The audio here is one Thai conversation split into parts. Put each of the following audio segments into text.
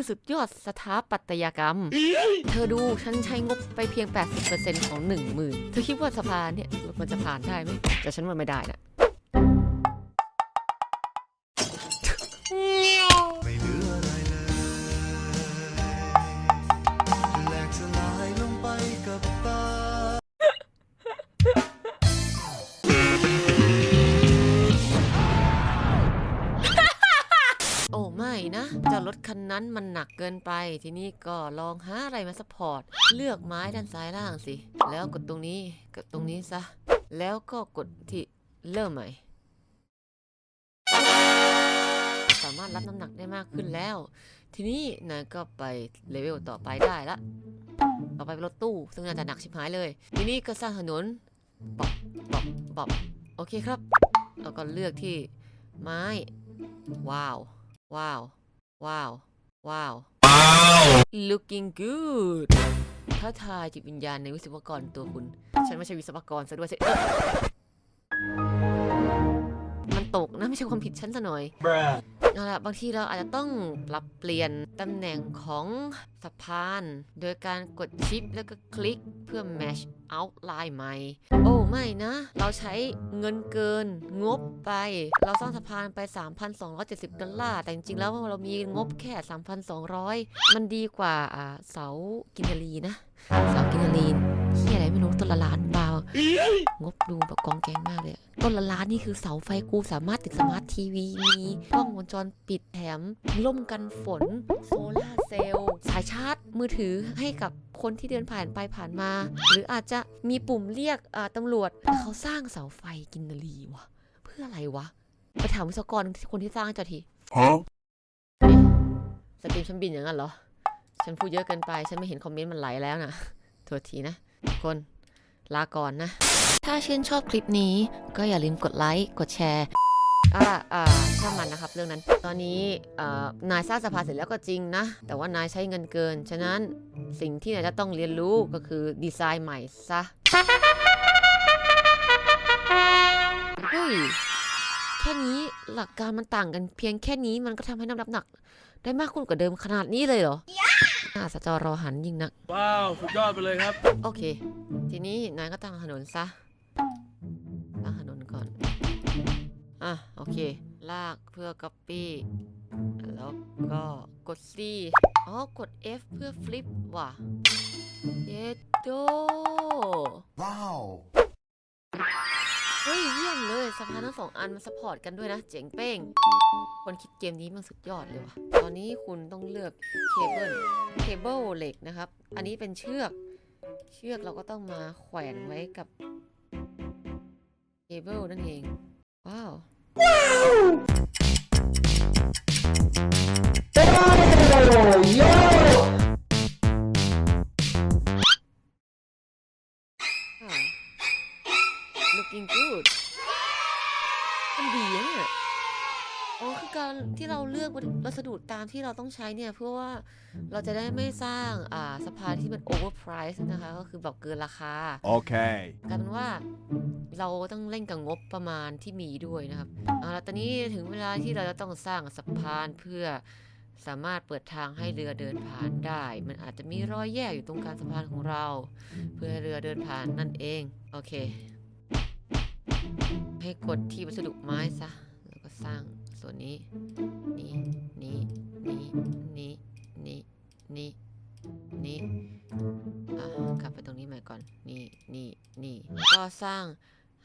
คือสุดยอดสถาปัตยกรรม เธอดูฉันใช้งบไปเพียง 80%ของ 1 0,000 เธอคิดว่าสะพานเนี่ยมันจะผ่านได้ไหมแต่ฉันว่าไม่ได้นะ นั้นมันหนักเกินไป ทีนี้ก็ลองหาอะไรมาสปอร์ต เลือกไม้ด้านซ้ายล่างสิ แล้วกดตรงนี้ กดตรงนี้ซะ แล้วก็กดที่เริ่มใหม่ สามารถรับน้ำหนักได้มากขึ้นแล้ว ทีนี้นายก็ไปเลเวลต่อไปได้ละ ต่อไปเป็นรถตู้ ซึ่งน่าจะหนักชิบหายเลย ทีนี้ก็สร้างถนนบอบบบบบโอเคครับแล้วก็เลือกที่ไม้ ว้าว ว้าว ว้าว ว้าว looking good ท้าทายจิตวิญญาณในวิศวกรตัวคุณ ฉันไม่ใช่วิศวกรซะด้วยสิเอ้ยมันตกนะ ไม่ใช่ความผิดฉันซะหน่อย เอาละบางทีเราอาจจะต้องปรับเปลี่ยนตำแหน่งของสะพาน โดยการกดชิปแล้วก็คลิกเพื่อ match outline ใหม่ โอ้ไม่นะ เราใช้เงินเกินงบไป เราสร้างสะพานไป 3,270 ดอลลาร์ แต่จริงๆ แล้วเรามีงบแค่ 3,200 มันดีกว่าอ่าเสากินนารีนะ เสากินนารีที่อะไรไม่รู้ต้นละล้าน งบดูแบบกองแกงมากเลยอะต้นละล้านนี่คือเสาไฟกูสามารถติดสมาร์ททีวี มีกล้องวงจรปิดแถมล่มกันฝน โซลาร์เซลล์สายชาร์จมือถือให้กับคนที่เดินผ่านไปผ่านมา หรืออาจจะมีปุ่มเรียกอ่าตำรวจแต่เขาสร้างเสาไฟกินนารีวะเพื่ออะไรวะไปถามวิศวกรคนที่สร้างจอที Huh? สตรีมฉันบินอย่างนั้นเหรอ ฉันพูดเยอะเกินไป ฉันไม่เห็นคอมเมนต์มันไหลแล้วนะโทษทีนะทุกคน ลาก่อนนะ ถ้าชื่นชอบคลิปนี้ก็อย่าลืมกดไลค์ กดแชร์อ่าอ่าช่างมันนะครับ เรื่องนั้น ตอนนี้นายสร้างสภาเสร็จแล้วก็จริงนะ แต่ว่านายใช้เงินเกิน ฉะนั้นสิ่งที่นายจะต้องเรียนรู้ก็คือดีไซน์ใหม่ซะ เฮ้ย แค่นี้หลักการมันต่างกันเพียงแค่นี้มันก็ทำให้น้ำหนักหนักได้มากขึ้นกว่าเดิมขนาดนี้เลยเหรอ น่าสะจอรอหันยิ่งนัก ว้าว สุดยอดไปเลยครับ โอเค ทีนี้นายก็ตั้งถนนซะ ตั้งถนนก่อน อะ โอเค ลากเพื่อ copy แล้วก็กด C อ๋อ กด F เพื่อ flip ว่ะเยโด Wow. เฮ้ยเยี่ยมเลยสะพานทั้งสองอันมันสปอร์ตกันด้วยนะ เจ๋งเป้ง คนคิดเกมนี้มันสุดยอดเลยว่ะ ตอนนี้คุณต้องเลือกเคเบิลเคเบิลเหล็กนะครับ อันนี้เป็นเชือก เชือกเราก็ต้องมาแขวนไว้กับเคเบิลนั่นเอง ว้าว วัสดุตามที่เราต้องใช้เนี่ยเพื่อว่าเราจะได้ไม่สร้างอ่าสะพานที่มัน overprice นะคะก็คือแบบเกินราคา Okay. กลายเป็นว่าเราต้องเล่นกับงบประมาณที่มีด้วยนะครับเอาละตอนนี้ถึงเวลาที่เราจะต้องสร้างสะพานเพื่อสามารถเปิดทางให้เรือเดินผ่านได้ มันอาจจะมีรอยแยกอยู่ตรงกลางสะพานของเรา เพื่อให้เรือเดินผ่านนั่นเอง โอเค ให้กดที่วัสดุไม้ซะ แล้วก็สร้าง ส่วนนี้ นี้ นี้ นี้ นี้ นี้ นี้ นี้อ่ากลับไปตรงนี้ใหม่ก่อน นี่ นี่ นี่ ก็สร้าง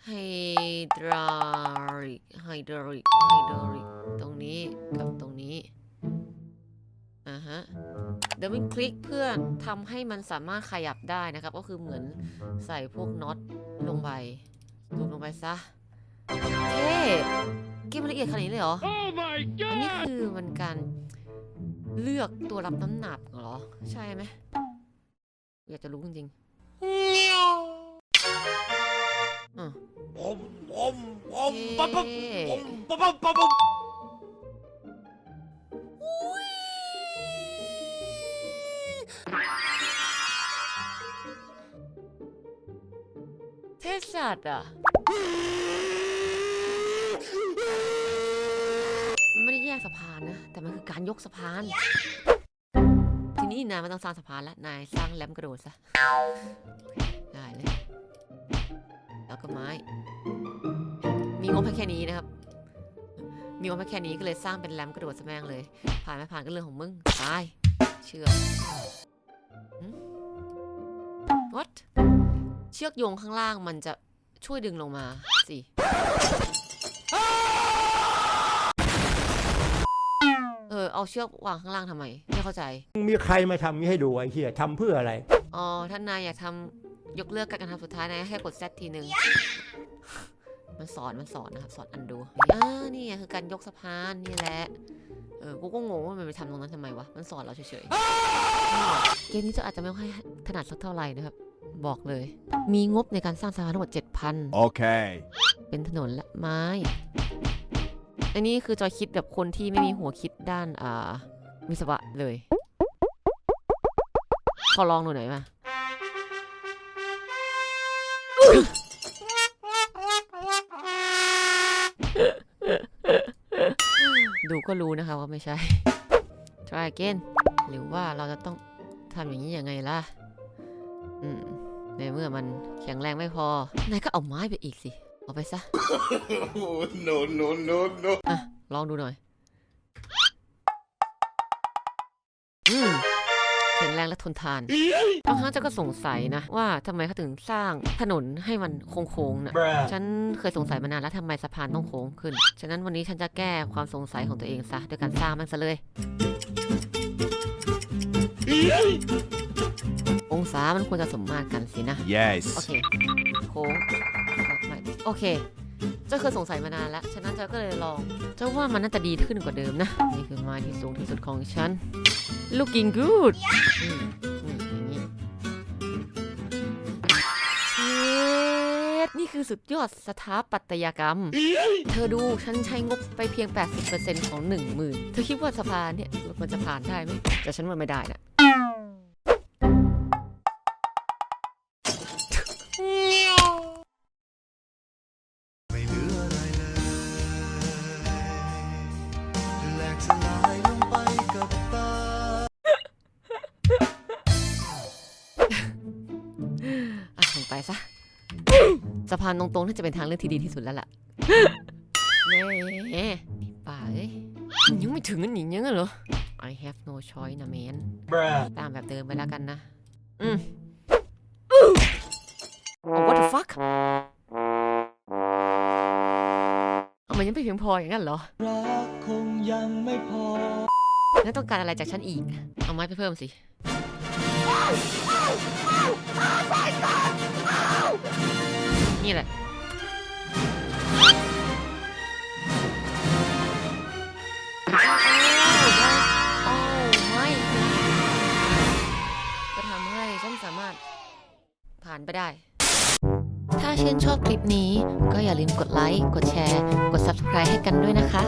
ไฮดรอลิก ไฮดรอลิก ไฮดรอลิก ตรงนี้กับตรงนี้อ่าฮะเดี๋ยวมันคลิกเพื่อทำให้มันสามารถขยับได้นะครับ ก็คือเหมือนใส่พวกน็อตลงไป ลงลงไปซะ เท่ เกมมันละเอียดขนาดนี้เลยเหรอ Oh my อันนี้ god คือมันการเลือกตัวรับน้ำหนักเหรอ ใช่ไหมอยากจะรู้จริงๆอะผมผมผมเท่ปั๊บปั๊บผมปั๊บปั๊บปั๊บปั๊บเทสัตว์อะ มันไม่ได้แยกสะพานนะ แต่มันคือการยกสะพาน ทีนี้นายไม่ต้องสร้างสะพานละนายสร้างแรมกระโดดซะได้เลย แล้วก็ไม้ มีงบแค่นี้นะครับ มีงบแค่นี้ก็เลยสร้างเป็นแรมกระโดดซะแม่งเลย ผ่านไม่ผ่านก็เรื่องของมึงตายเชือก what เชือกโยงข้างล่างมันจะช่วยดึงลงมาสิ เออเอาเชือกวางข้างล่างทำไม ไม่เข้าใจ มีใครมาทำนี้ให้ดูไอ้เหี้ยทำเพื่ออะไร อ๋อ ท่านนายอยากทำยกเลิกการกระทำสุดท้ายนายให้กด Z ทีหนึ่งมันสอนมันสอนนะครับ สอนอันดูอ่านี่ไงคือการยกสะพานนี่แหละ เออ กูก็งงว่ามันไปทำตรงนั้นทำไมวะ มันสอนเราเฉยๆ เกมนี้จะอาจจะไม่ค่อยถนัดสักเท่าไหร่นะครับ บอกเลย มีงบในการสร้างสะพานทั้งหมด7,000 Okay. เป็นถนนและไม้ อันนี้คือจอยคิดแบบคนที่ไม่มีหัวคิดด้านอ่าวิศวะเลย ขอลองดูหน่อยมาดูก็รู้นะคะว่าไม่ใช่ try again หรือว่าเราจะต้องทำอย่างนี้ยังไงล่ะ อืม ในเมื่อมันแข็งแรงไม่พอ นายก็เอาไม้ไปอีกสิ เอาไปซะ no, no, no, no. อะ ลองดูหน่อย อืมแข็งแรงและทนทานบางครั้งเจะก็สงสัยนะ ว่าทำไมเขาถึงสร้างถนนให้มันโค้งๆนะฉันเคยสงสัยมานานแล้วทำไมสะพานต้องโค้งขึ้น ฉะนั้นวันนี้ฉันจะแก้ความสงสัยของตัวเองซะด้วยการสร้างมันซะเลย องศามันควรจะสมมาตรกันสินะ Yes. โอเค โค้งไม่ โอเคเจ้าเคยสงสัยมานานแล้ว ฉะนั้นเจ้าก็เลยลอง เจ้าว่ามันน่าจะดีขึ้นกว่าเดิมนะ นี่คือไม้ที่สูงที่สุดของฉัน looking good อืมอืมอย่างนี้เช็ดนี่คือสุดยอดสถาปัตยกรรม เธอดูฉันใช้งบไปเพียง 80%ของ 10,000เธอคิดว่าสะพานเนี่ยมันจะผ่านได้ไหมแต่ฉันว่าไม่ได้นะ ไปซะสะพานตรงๆน่าจะเป็นทางเลือกที่ดีที่สุดแล้วล่ะแหม่ป่าเอ้ยยังไม่ถึงอันนี้ยังเหรอ I have no choice นะแมนตามแบบเดิมไปแล้วกันนะ อืม oh, what the fuck เอามันยังไม่เพียงพออย่างนั้นเหรอรักคงยังไม่พองั้นต้องการอะไรจากฉันอีก เอาไม้ไปเพิ่มสิ นี่แหละ โอ้ไม่ก็ทำให้ฉันสามารถผ่านไปได้ ถ้าชื่นชอบคลิปนี้ก็อย่าลืมกดไลค์ กดแชร์ กด Subscribe ให้กันด้วยนะคะ